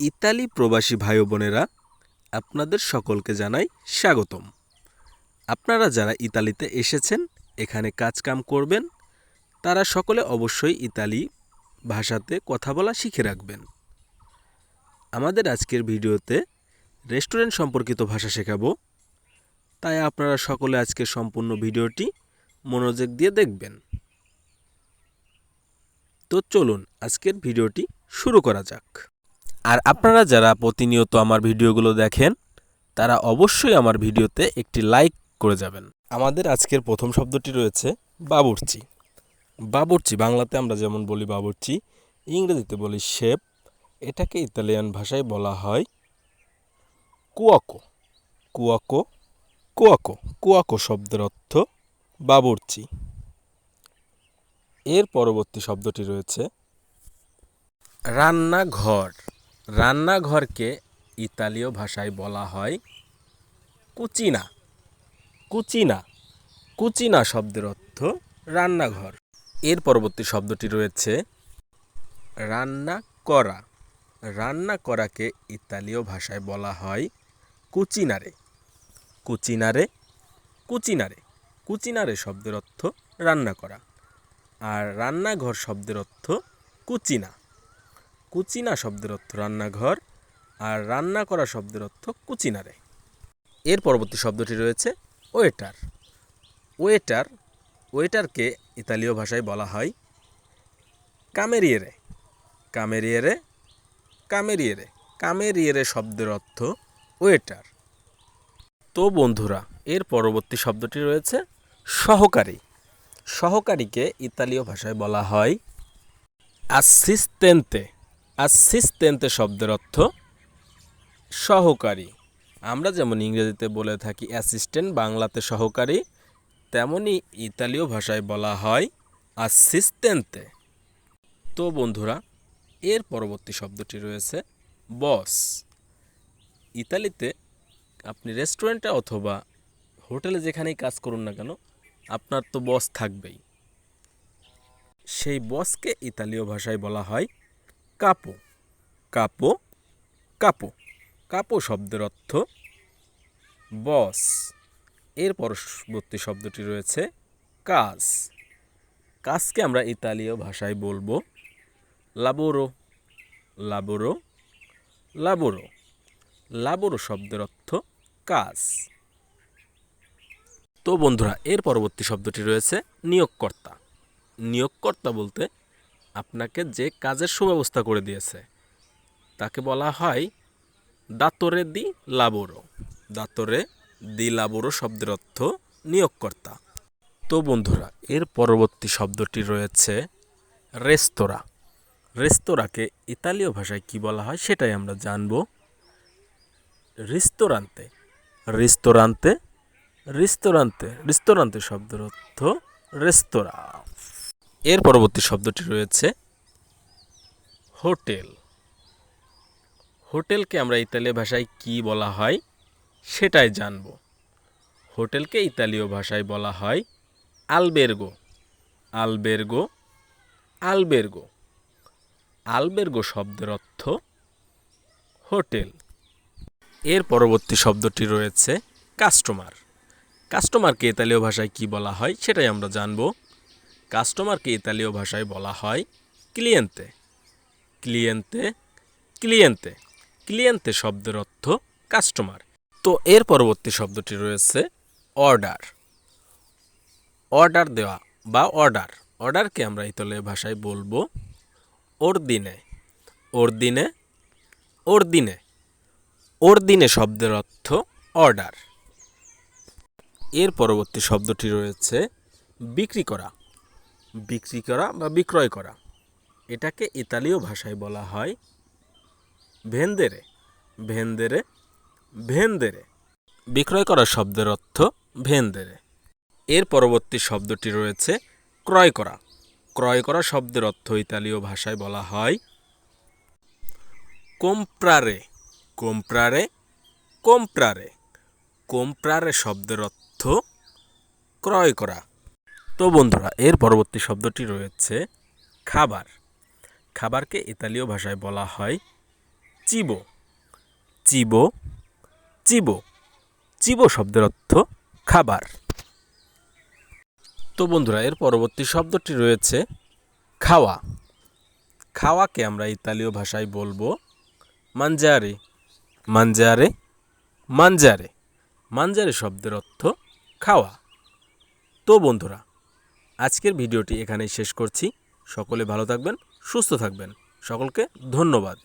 Italy প্রবাসী ভাই বোনেরা, আপনাদের সকলকে জানাই স্বাগতম। আপনারা যারা ইতালিতে এসেছেন, এখানে কাজকাম করবেন, তারা সকলে অবশ্যই ইতালি ভাষাতে কথা বলা শিখে রাখবেন। আমাদের আজকের ভিডিওতে রেস্টুরেন্ট সম্পর্কিত ভাষা শেখাবো। তাই আপনারা সকলে আজকের সম্পূর্ণ ভিডিওটি মনোযোগ দিয়ে দেখবেন। তো চলুন, আজকের ভিডিওটি শুরু করা যাক। আর আপনারা যারা প্রতিনিয়ত আমার ভিডিওগুলো দেখেন, তারা অবশ্যই আমার ভিডিওতে একটি লাইক করে যাবেন। আমাদের আজকের প্রথম শব্দটি রয়েছে বাবুর্চি। বাবুর্চি, বাংলাতে আমরা যেমন বলি বাবুর্চি, ইংরেজিতে বলি শেপ, এটাকে ইতালিয়ান ভাষায় বলা হয় কুয়াকো। কুয়াকো কুয়াকো কুয়াকো শব্দের অর্থ বাবুর্চি। এর পরবর্তী শব্দটি রয়েছে রান্নাঘর। রান্নাঘরকে ইতালীয় ভাষায় বলা হয় কুচিনা। কুচিনা। কুচিনা শব্দের অর্থ রান্নাঘর। এর পরবর্তী শব্দটি রয়েছে রান্না করা। রান্না করাকে ইতালীয় ভাষায় বলা হয় কুচিনারে। কুচিনারে? কুচিনারে। কুচিনারে শব্দের অর্থ রান্না করা। আর রান্নাঘর শব্দের অর্থ কুচিনা। কুচিনা শব্দের অর্থ রান্নাঘর আর রান্না করা শব্দের অর্থ কুচিনারে। এর পরবর্তী শব্দটি রয়েছে ওয়েটার। ওয়েটার, ওয়েটারকে ইতালীয় ভাষায় বলা হয় কামেরিয়েরে। কামেরিয়েরে কামেরিয়েরে কামেরিয়েরে শব্দের অর্থ ওয়েটার। তো বন্ধুরা, এর পরবর্তী শব্দটি রয়েছে সহকারী। সহকারীকে ইতালীয় ভাষায় বলা হয় আসিস্তেন্তে আসিস্তেন্তে শব্দের অর্থ সহকারী। আমরা যেমন ইংরেজিতে বলে থাকি অ্যাসিস্ট্যান্ট বাংলাতে সহকারী তেমনই ইতালীয় ভাষায় বলা হয় আসিস্তেন্তে তো বন্ধুরা, এর পরবর্তী শব্দটি রয়েছে বস ইতালিতে আপনি রেস্টুরেন্টে অথবা হোটেলে যেখানেই কাজ করুন না কেন, আপনার তো বস থাকবেই। সেই বসকে ইতালীয় ভাষায় বলা হয় কাপো। কাপো? কাপো। কাপো শব্দের অর্থ বস। এর পরবর্তী শব্দটি রয়েছে কাজ। কাজকে আমরা ইতালীয় ভাষায় বলব লাবোরো লাবোরো লাবোরো লাবোরো শব্দের অর্থ কাজ। তো বন্ধুরা, এর পরবর্তী শব্দটি রয়েছে নিয়োগকর্তা। নিয়োগকর্তা বলতে আপনাকে যে কাজের সুব্যবস্থা করে দিয়েছে, তাকে বলা হয় দাতরে দি লাবোরো। দাতরে দি লাবোরো শব্দের অর্থ নিয়োগকর্তা। তো বন্ধুরা, এর পরবর্তী শব্দটি রয়েছে রেস্তোরাঁ। রেস্তোরাঁকে ইতালীয় ভাষায় কি বলা হয় সেটাই আমরা জানব। রিস্তোরান্তে। রিস্তোরান্তে? রিস্তোরান্তে। রিস্তোরান্তে শব্দের অর্থ রেস্তোরাঁ। এর পরবর্তী শব্দটি রয়েছে হোটেল। হোটেলকে আমরা ইতালীয় ভাষায় কি বলা হয় সেটাই জানব। হোটেলকে ইতালীয় ভাষায় বলা হয় আলবেরগো। আলবেরগো আলবেরগো। আলবেরগো শব্দের অর্থ হোটেল। এর পরবর্তী শব্দটি রয়েছে কাস্টমার। কাস্টমারকে ইতালীয় ভাষায় কি বলা হয় সেটাই আমরা জানব কাস্টমারকে ইতালীয় ভাষায় বলা হয় ক্লিয়েন্তে ক্লিয়েন্তে ক্লিয়েন্তে ক্লিয়েন্তে শব্দের অর্থ কাস্টমার তো এর পরবর্তী শব্দটি রয়েছে অর্ডার অর্ডার দেওয়া বা অর্ডার অর্ডারকে আমরা ইতালীয় ভাষায় বলব ওর দিনে ওর দিনে ওর দিনে ওর দিনে শব্দের অর্থ অর্ডার এর পরবর্তী শব্দটি রয়েছে বিক্রি করা। বিক্রি করা বা বিক্রয় করা। এটাকে ইতালীয় ভাষায় বলা হয় ভেন্দেরে। ভেন্দেরে ভেন্দেরে। বিক্রয় করা শব্দের অর্থ ভেন্দেরে। এর পরবর্তী শব্দটি রয়েছে ক্রয় করা। ক্রয় করা শব্দের অর্থ ইতালীয় ভাষায় বলা হয় কোম্প্রারে। কোম্প্রারে কোম্প্রারে। কোম্প্রারে শব্দের অর্থ ক্রয় করা। তো বন্ধুরা, এর পরবর্তী শব্দটি রয়েছে খাবার। খাবারকে ইতালীয় ভাষায় বলা হয় চিবো। চিবো চিবো। চিবো শব্দের অর্থ খাবার। তো বন্ধুরা, এর পরবর্তী শব্দটি রয়েছে খাওয়া। খাওয়াকে আমরা ইতালীয় ভাষায় বলব মানজারে মানজারে মানজারে মানজারে শব্দের অর্থ খাওয়া। তো বন্ধুরা আজকের ভিডিওটি এখানেই শেষ করছি। সকলে ভালো থাকবেন সুস্থ থাকবেন। সকলকে ধন্যবাদ।